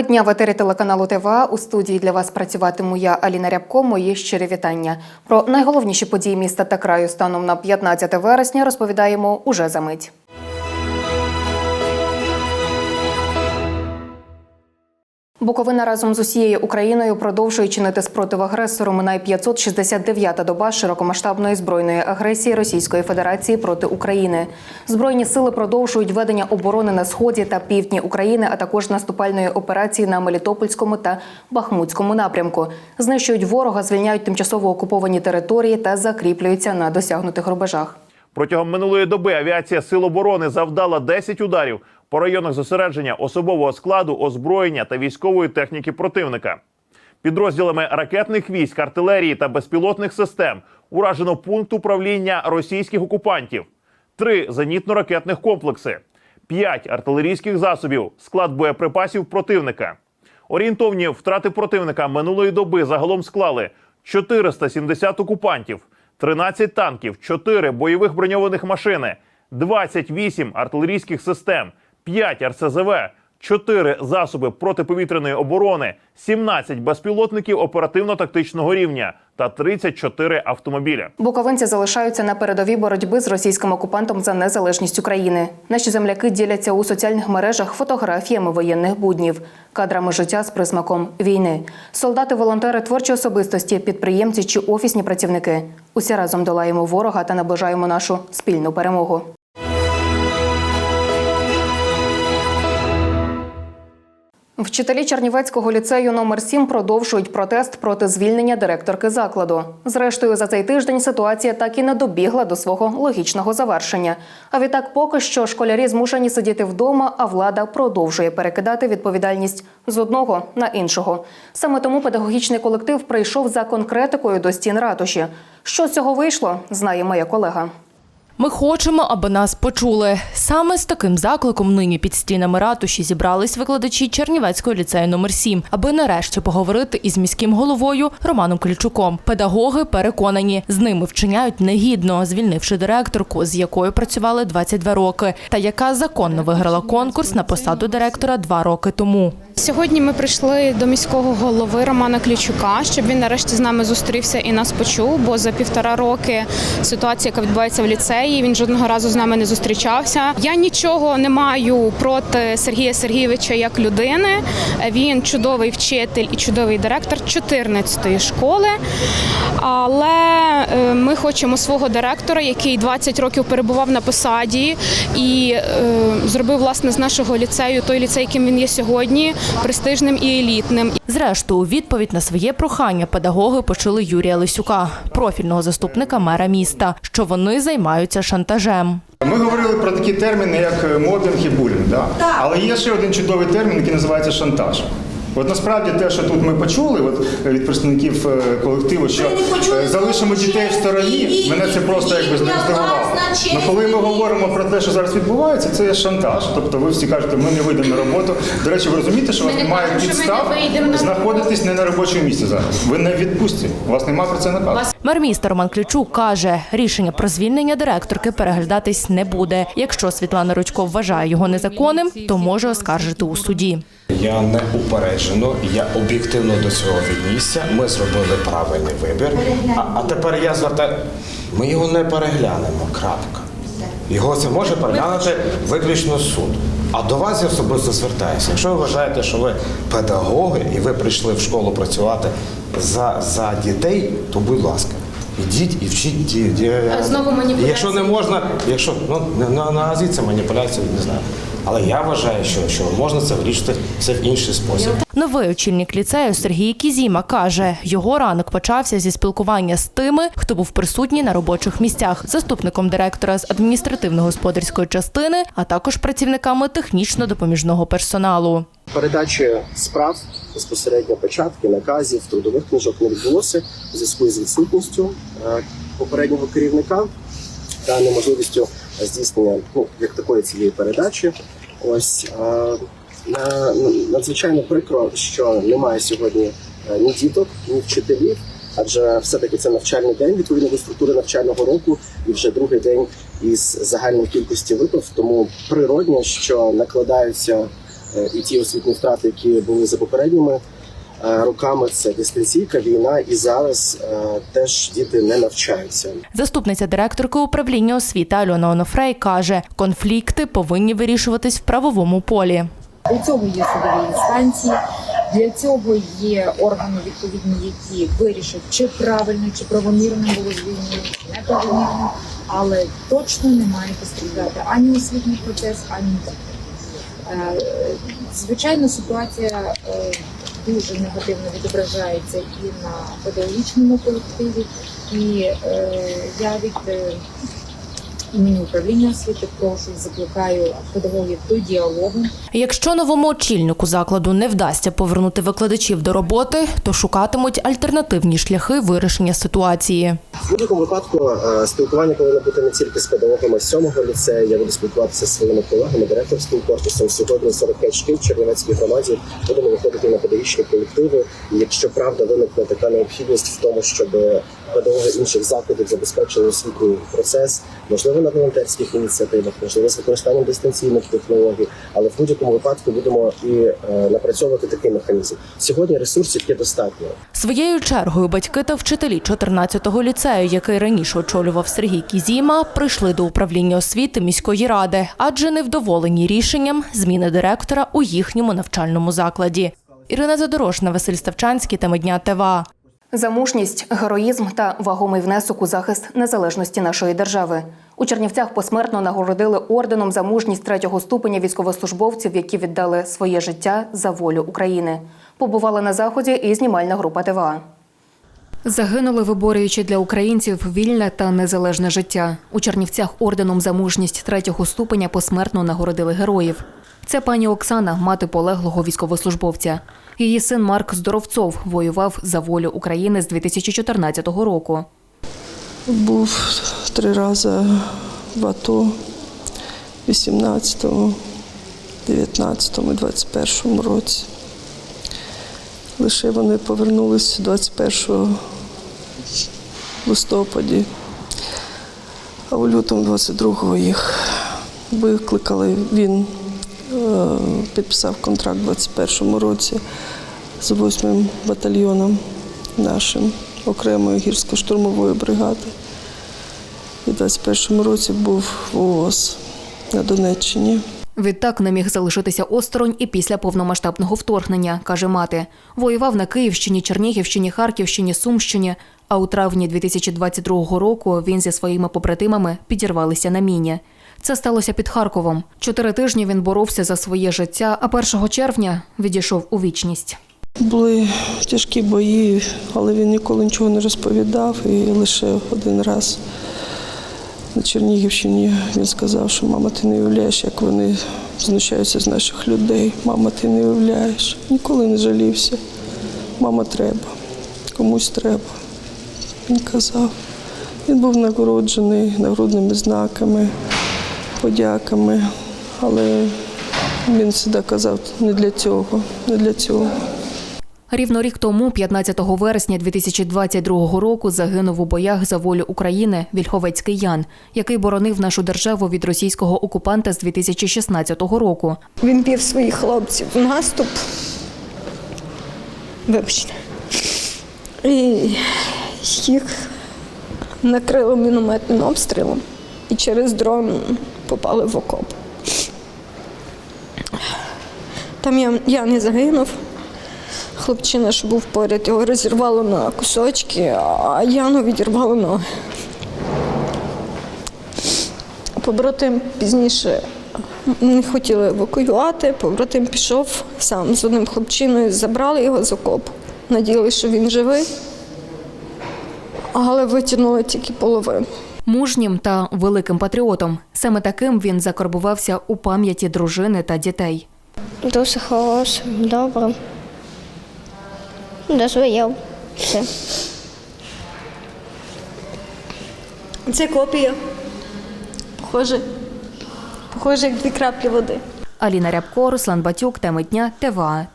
Теми дня в етері телеканалу ТВА. У студії для вас працюватиму я Аліна Рябко. Мої щирі вітання. Про найголовніші події міста та краю станом на 15 вересня розповідаємо уже за мить. Буковина разом з усією Україною продовжує чинити спротив агресору. Минає 569-та доба широкомасштабної збройної агресії Російської Федерації проти України. Збройні сили продовжують ведення оборони на сході та півдні України, а також наступальної операції на Мелітопольському та Бахмутському напрямку. Знищують ворога, звільняють тимчасово окуповані території та закріплюються на досягнутих рубежах. Протягом минулої доби авіація Сил оборони завдала 10 ударів по районах зосередження особового складу, озброєння та військової техніки противника. Підрозділами ракетних військ, артилерії та безпілотних систем уражено пункт управління російських окупантів, три зенітно-ракетних комплекси, п'ять артилерійських засобів, склад боєприпасів противника. Орієнтовні втрати противника минулої доби загалом склали 470 окупантів, 13 танків, 4 бойових броньованих машини, 28 артилерійських систем, 5 РСЗВ, 4 засоби протиповітряної оборони, 17 безпілотників оперативно-тактичного рівня та 34 автомобілі. Буковинці залишаються на передовій боротьби з російським окупантом за незалежність України. Наші земляки діляться у соціальних мережах фотографіями воєнних буднів, кадрами життя з присмаком війни. Солдати, волонтери, творчі особистості, підприємці чи офісні працівники. Усі разом долаємо ворога та наближаємо нашу спільну перемогу. Вчителі Чернівецького ліцею номер 7 продовжують протест проти звільнення директорки закладу. Зрештою, за цей тиждень ситуація так і не добігла до свого логічного завершення. А відтак, поки що школярі змушені сидіти вдома, а влада продовжує перекидати відповідальність з одного на іншого. Саме тому педагогічний колектив прийшов за конкретикою до стін ратуші. Що з цього вийшло, знає моя колега. Ми хочемо, аби нас почули. Саме з таким закликом нині під стінами ратуші зібрались викладачі Чернівецького ліцею номер 7 аби нарешті поговорити із міським головою Романом Клічуком. Педагоги переконані, з ними вчиняють негідно, звільнивши директорку, з якою працювали 22 роки, та яка законно виграла конкурс на посаду директора два роки тому. Сьогодні ми прийшли до міського голови Романа Клічука, щоб він нарешті з нами зустрівся і нас почув. Бо за півтора роки ситуація, яка відбувається в ліцеї, він жодного разу з нами не зустрічався. Я нічого не маю проти Сергія Сергійовича як людини. Він чудовий вчитель і чудовий директор 14-ї школи. Але е, ми хочемо свого директора, який 20 років перебував на посаді і е, зробив власне з нашого ліцею той ліцей, яким він є сьогодні, престижним і елітним. Зрештою, у відповідь на своє прохання педагоги почули Юрія Лисюка, профільного заступника мера міста, що вони займаються шантажем. Ми говорили про такі терміни, як мобінг і булінг. Да? Але є ще один чудовий термін, який називається шантаж. От насправді те, що тут ми почули от, від представників е, колективу, що почули е, залишимо дітей в стороні, мене це просто якби здивувало. Ну коли ми говоримо про те, що зараз відбувається, це є шантаж. Тобто ви всі кажете, ми не вийдемо на роботу. До речі, ви розумієте, що у вас немає не підстав знаходитись не на робочому місці зараз. Ви не відпустці. У вас немає про це наказу. Мер міста Роман Клічук каже, рішення про звільнення директорки переглядатись не буде. Якщо Світлана Рудько вважає його незаконним, то може оскаржити у суді. Я не упереджено, я об'єктивно до цього віднісся. Ми зробили правильний вибір. А, а тепер я звертаю. Ми його не переглянемо. Крапка. Його це може переглянути виключно суд. А до вас я особисто звертаюся. Якщо ви вважаєте, що ви педагоги і ви прийшли в школу працювати за, за дітей, то будь ласка. Ідіть і вчіть ді, Знову маніпуляції. Якщо не можна, якщо ну на, на, на це маніпуляція, не знаю. Але я вважаю, що, що можна це вирішити це в інший спосіб. Новий очільник ліцею Сергій Кізіма каже, його ранок почався зі спілкування з тими, хто був присутній на робочих місцях, заступником директора з адміністративно-господарської частини, а також працівниками технічно-допоміжного персоналу. Передачі справ безпосередньо печатки, наказів, трудових книжок не відбулося в зв'язку з відсутністю е, попереднього керівника та неможливістю здійснення ну, як такої цієї передачі. Ось е, на- надзвичайно прикро, що немає сьогодні е, ні діток, ні вчителів. Адже все-таки це навчальний день відповідно до структури навчального року, і вже другий день із загальної кількості випав. Тому природньо, що накладаються Е, І ті освітні втрати, які були за попередніми роками, це дистанційка, війна, і зараз е, теж діти не навчаються. Заступниця директорки управління освіти Альона Онофрей каже, конфлікти повинні вирішуватись в правовому полі. Для цього є судові інстанції, для цього є органи відповідні, які вирішать, чи правильно, чи правомірно було звільнено, чи неправомірно, але точно не має постраждати ані освітній процес, ані. Е, Звичайно, ситуація е, дуже негативно відображається і на педагогічному колективі, і е, я від е, імені управління освіти прошу закликаю педагогів до діалогу. Якщо новому очільнику закладу не вдасться повернути викладачів до роботи, то шукатимуть альтернативні шляхи вирішення ситуації. В будь-якому випадку е, спілкування повинно бути не тільки з педагогами сьомого ліцею. Я буду спілкуватися зі своїми колегами, директорським корпусом. Сьогодні 45 шкіл в Чернівецькій громаді будемо виходити на педагогічні колективи. І якщо правда виникне така необхідність в тому, щоб педагоги інших закладів забезпечили освітній процес, можливо, на волонтерських ініціативах, можливо, з використанням дистанційних технологій, але в будь-якому випадку будемо і е, напрацьовувати такий механізм. Сьогодні ресурсів є достатньо. Своєю чергою батьки та вчителі 14-го ліцею, який раніше очолював Сергій Кізіма, прийшли до управління освіти міської ради, адже невдоволені рішенням зміни директора у їхньому навчальному закладі. Ірина Задорожна, Василь Ставчанський, теми дня ТВА. За мужність, героїзм та вагомий внесок у захист незалежності нашої держави. У Чернівцях посмертно нагородили орденом за мужність третього ступеня військовослужбовців, які віддали своє життя за волю України. Побувала на заході і знімальна група ТВА. Загинули, виборюючи для українців вільне та незалежне життя. У Чернівцях орденом за мужність третього ступеня посмертно нагородили героїв. Це пані Оксана, мати полеглого військовослужбовця. Її син Марк Здоровцов воював за волю України з 2014 року. Був три рази в АТО 18-му, 19-му, 21-му році. Лише вони повернулися 21 листопаді, а у лютому 22-го їх викликали. Він е, підписав контракт у 21-му році з 8-м батальйоном нашим окремої гірсько-штурмової бригади. І в 21-му році був в ООС на Донеччині. Відтак не міг залишитися осторонь і після повномасштабного вторгнення, каже мати. Воював на Київщині, Чернігівщині, Харківщині, Сумщині. А у травні 2022 року він зі своїми побратимами підірвалися на міні. Це сталося під Харковом. Чотири тижні він боровся за своє життя, а 1 червня відійшов у вічність. Були тяжкі бої, але він ніколи нічого не розповідав. І лише один раз на Чернігівщині він сказав, що мама, ти не уявляєш, як вони знущаються з наших людей. Мама, ти не уявляєш. Ніколи не жалівся. Мама, треба, комусь треба. Він казав. Він був нагороджений нагрудними знаками, подяками, але він завжди казав, не для цього, не для цього. Рівно рік тому, 15 вересня 2022 року, загинув у боях за волю України Вільховецький Ян, який боронив нашу державу від російського окупанта з 2016 року. Він вів своїх хлопців в наступ. Вибачте. І їх накрило мінометним обстрілом і через дрон попали в окоп. Там я, я не загинув. Хлопчина, що був поряд, його розірвало на кусочки, а Яну відірвало ноги. Побратим пізніше не хотіли евакуювати. Побратим пішов сам з одним хлопчиною, забрали його з окопу. Надіялися, що він живий, але витягнули тільки половину. Мужнім та великим патріотом. Саме таким він закарбувався у пам'яті дружини та дітей. Дуже хороший, добре. Дозволяв. Все. Це копія. Похоже, похоже, як дві краплі води. Аліна Рябко, Руслан Батюк, теми дня, ТВА.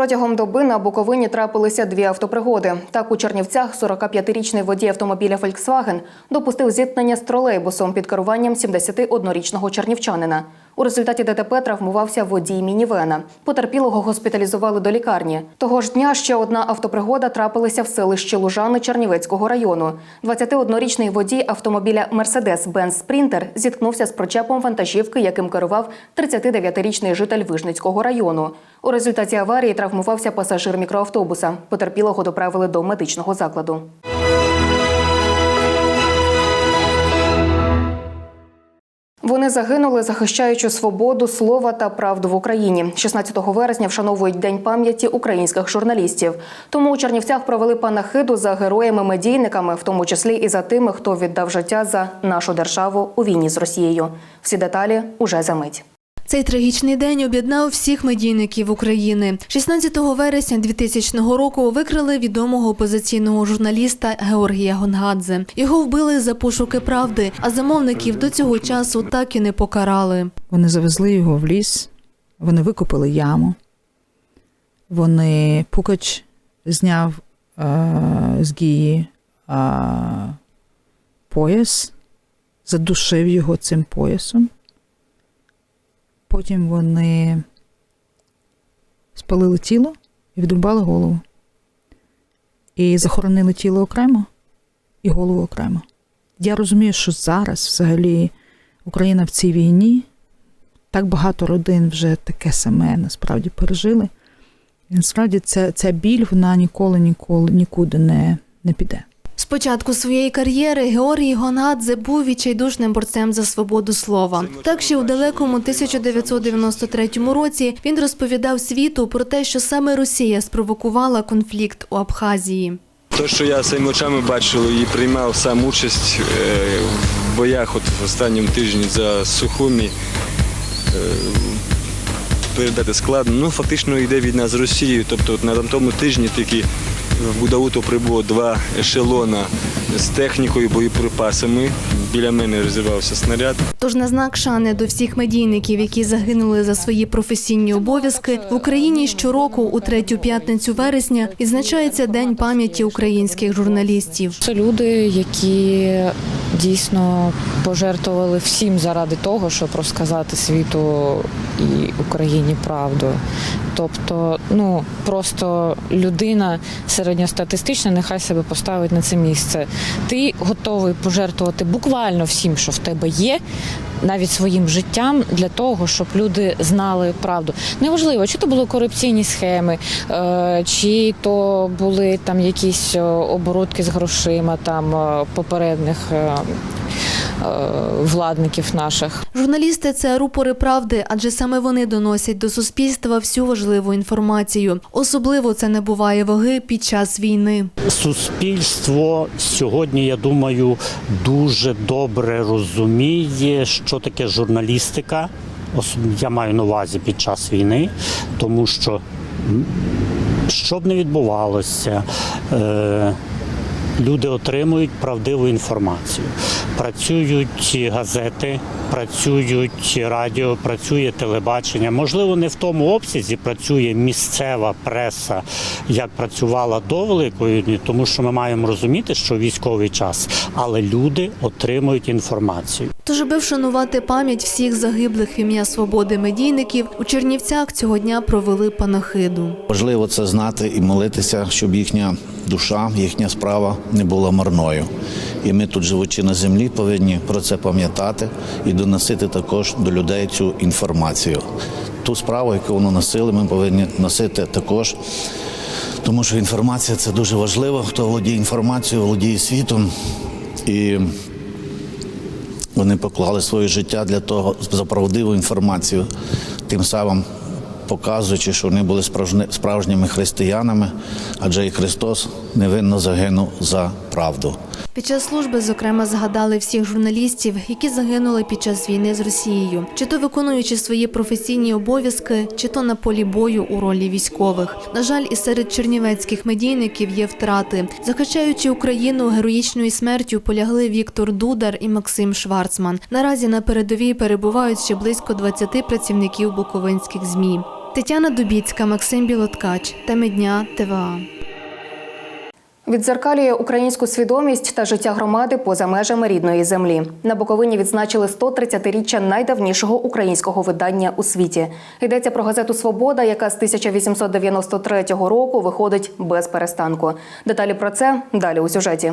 Протягом доби на Буковині трапилися дві автопригоди. Так у Чернівцях 45-річний водій автомобіля Фольксваген допустив зіткнення з тролейбусом під керуванням 71-річного чернівчанина. У результаті ДТП травмувався водій мінівена. Потерпілого госпіталізували до лікарні. Того ж дня ще одна автопригода трапилася в селищі Лужани Чернівецького району. 21-річний водій автомобіля Mercedes-Benz Sprinter зіткнувся з причепом вантажівки, яким керував 39-річний житель Вижницького району. У результаті аварії травмувався пасажир мікроавтобуса. Потерпілого доправили до медичного закладу. Вони загинули, захищаючи свободу слова та правду в Україні. 16 вересня вшановують День пам'яті українських журналістів. Тому у Чернівцях провели панахиду за героями-медійниками, в тому числі і за тими, хто віддав життя за нашу державу у війні з Росією. Всі деталі уже за мить. Цей трагічний день об'єднав всіх медійників України. 16 вересня 2000 року викрили відомого опозиційного журналіста Георгія Гонгадзе. Його вбили за пошуки правди, а замовників до цього часу так і не покарали. Вони завезли його в ліс, вони викопали яму. Вони Пукач зняв е, з гії е, пояс, задушив його цим поясом. Потім вони спалили тіло і відрубали голову. І захоронили тіло окремо і голову окремо. Я розумію, що зараз взагалі Україна в цій війні так багато родин вже таке саме насправді пережили. І насправді ця, ця біль вона ніколи, ніколи нікуди не, не піде. З початку своєї кар'єри Георгій Гонгадзе був відчайдушним борцем за свободу слова. Так ще у далекому 1993 році він розповідав світу про те, що саме Росія спровокувала конфлікт у Абхазії. Те, що я своїми очами бачив і приймав сам участь е, в боях от в останньому тижні за Сухумі, е, передати складно. Ну, фактично йде війна з Росією. Тобто на тому тижні тільки в Будауту прибуло два ешелона з технікою, боєприпасами. Біля мене розірвався снаряд. Тож на знак шани до всіх медійників, які загинули за свої професійні обов'язки, в Україні щороку у третю п'ятницю вересня відзначається День пам'яті українських журналістів. Це люди, які дійсно пожертвували всім заради того, щоб розказати світу і Україні правду. Тобто, ну просто людина середньостатистична, нехай себе поставить на це місце. Ти готовий пожертвувати буквально всім, що в тебе є, навіть своїм життям для того, щоб люди знали правду. Неважливо, чи то були корупційні схеми, е, чи то були там якісь оборотки з грошима там попередних. е, е, владників наших. Журналісти це рупори правди, адже саме вони доносять до суспільства всю важливу інформацію. Особливо це набуває ваги під час війни. Суспільство сьогодні, я думаю, дуже добре розуміє, що таке журналістика. Я маю на увазі під час війни, тому що що б не відбувалося, е, люди отримують правдиву інформацію. Працюють газети, працюють радіо, працює телебачення. Можливо, не в тому обсязі працює місцева преса, як працювала до Великої війни, тому що ми маємо розуміти, що військовий час, але люди отримують інформацію. Тож, аби вшанувати пам'ять всіх загиблих в ім'я свободи медійників, у Чернівцях цього дня провели панахиду. Важливо це знати і молитися, щоб їхня душа, їхня справа не була марною. І ми тут, живучи на землі, повинні про це пам'ятати і доносити також до людей цю інформацію. Ту справу, яку вони носили, ми повинні носити також. Тому що інформація це дуже важливо. Хто володіє інформацією, володіє світом. І вони поклали своє життя для того за правдиву інформацію, тим самим показуючи, що вони були справжні- справжніми християнами, адже і Христос невинно загинув за правду. Під час служби, зокрема, згадали всіх журналістів, які загинули під час війни з Росією, чи то виконуючи свої професійні обов'язки, чи то на полі бою у ролі військових. На жаль, і серед чернівецьких медійників є втрати. Захищаючи Україну героїчною смертю, полягли Віктор Дудар і Максим Шварцман. Наразі на передовій перебувають ще близько 20 працівників буковинських змі. Тетяна Дубіцька, Максим Білоткач, теми дня ТВА. Відзеркалює українську свідомість та життя громади поза межами рідної землі. На Буковині відзначили 130-річчя найдавнішого українського видання у світі. Йдеться про газету Свобода, яка з 1893 року виходить без перестанку. Деталі про це далі у сюжеті.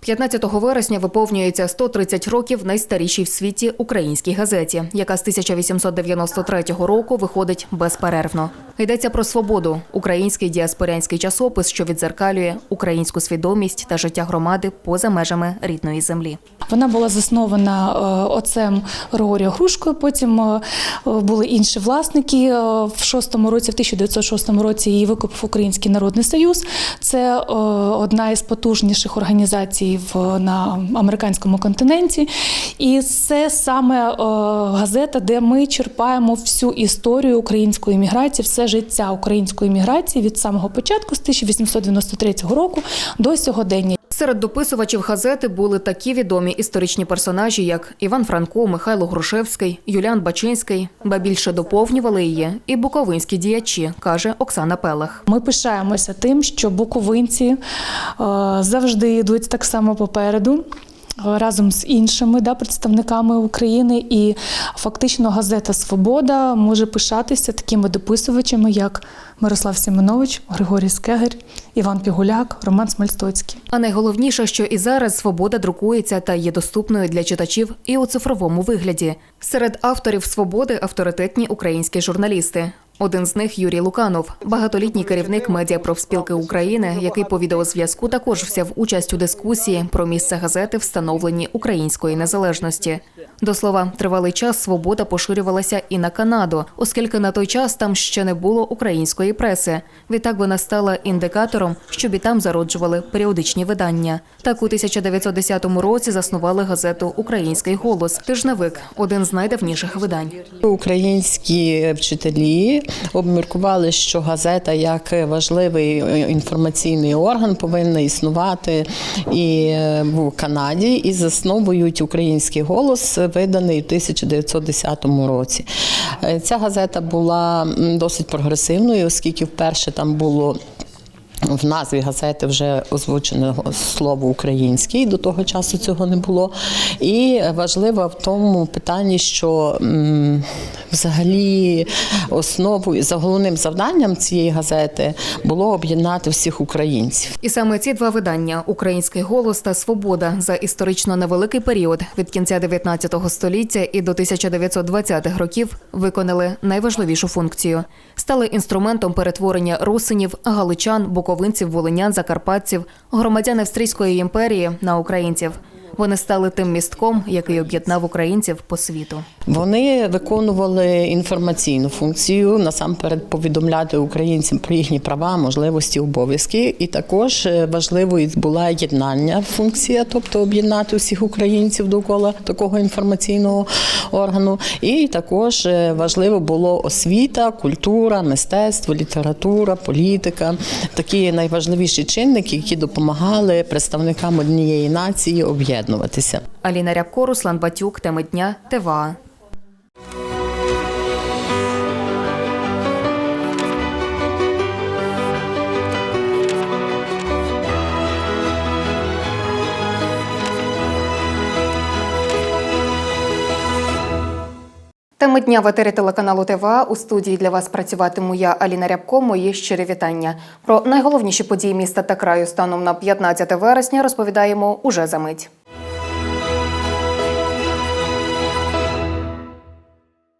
15 вересня виповнюється 130 років найстарішій в світі українській газеті, яка з 1893 року виходить безперервно. Йдеться про свободу, український діаспорянський часопис, що відзеркалює українську свідомість та життя громади поза межами рідної землі. Вона була заснована е, отцем Григорієм Грушкою. Потім е, були інші власники. Е, В шостому році, в 1906 році, її викупив Український народний союз. Це одна із потужніших організацій в на американському континенті. І це саме е, газета, де ми черпаємо всю історію української міграції, все життя української міграції від самого початку з 1893 року до сьогодення. Серед дописувачів газети були такі відомі історичні персонажі, як Іван Франко, Михайло Грушевський, Юліан Бачинський, ба більше доповнювали її і буковинські діячі, каже Оксана Пелех. Ми пишаємося тим, що буковинці е, завжди йдуть так само попереду. Е, Разом з іншими да, представниками України, і фактично газета Свобода може пишатися такими дописувачами, як Мирослав Сімонович, Григорій Скегер, Іван Пігуляк, Роман Смальстоцький. А найголовніше, що і зараз свобода друкується та є доступною для читачів і у цифровому вигляді. Серед авторів свободи авторитетні українські журналісти. Один з них Юрій Луканов, багатолітній керівник медіапрофспілки України, який по відеозв'язку також взяв участь у дискусії про місце газети в становленні української незалежності. До слова, тривалий час свобода поширювалася і на Канаду, оскільки на той час там ще не було української преси. Відтак вона стала індикатором, щоб і там зароджували періодичні видання. Так у 1910 році заснували газету Український голос. Тижневик один з найдавніших видань. Українські вчителі обміркували, що газета як важливий інформаційний орган повинна існувати і в Канаді, і засновують український голос, виданий у 1910 році. Ця газета була досить прогресивною, оскільки вперше там було. В назві газети вже озвучено слово український, до того часу цього не було. І важливо в тому питанні, що взагалі основою за головним завданням цієї газети було об'єднати всіх українців. І саме ці два видання Український голос та Свобода за історично невеликий період від кінця 19 століття і до 1920-х років виконали найважливішу функцію. Стали інструментом перетворення русинів, галичан, буковинців, волинян, закарпатців, громадян Австрійської імперії на українців. Вони стали тим містком, який об'єднав українців по світу. Вони виконували інформаційну функцію насамперед повідомляти українцям про їхні права, можливості, обов'язки. І також е, важливою була єднання функція, тобто об'єднати усіх українців довкола такого інформаційного органу. І також е, важливо було освіта, культура, мистецтво, література, політика такі найважливіші чинники, які допомагали представникам однієї нації об'єднуватися. Аліна Рябко, Руслан Батюк, теми дня, ТВА. Теми дня в етері телеканалу ТВА. У студії для вас працюватиму я Аліна Рябко. Мої щирі вітання. Про найголовніші події міста та краю станом на 15 вересня розповідаємо уже за мить.